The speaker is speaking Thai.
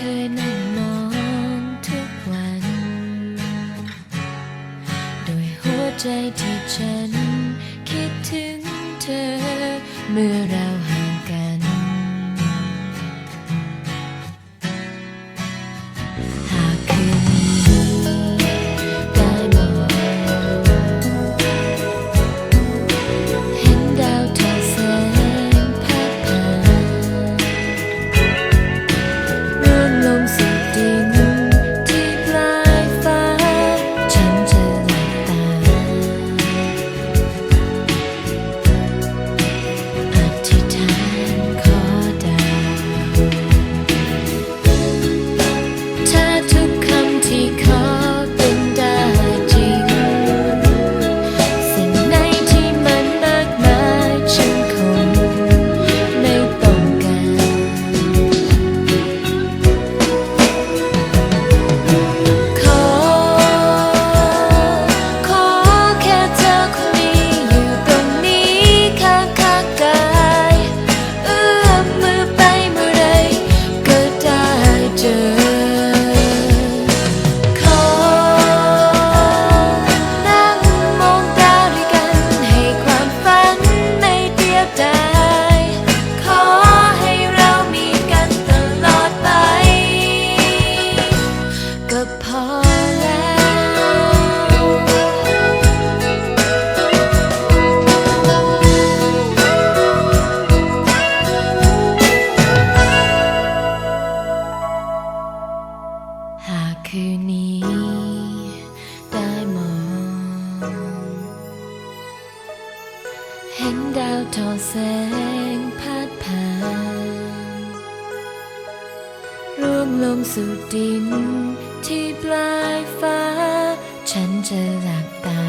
เคยนั่งมองทุกวันดยหัวใจที่ฉันคิดถึงเธอเมื่อเราห่าง คืนนี้ ได้มอง เห็นดาวทอแสงพัดผ่านร่วงลงสู่ดินที่ปลายฟ้า ฉันจะหลับตา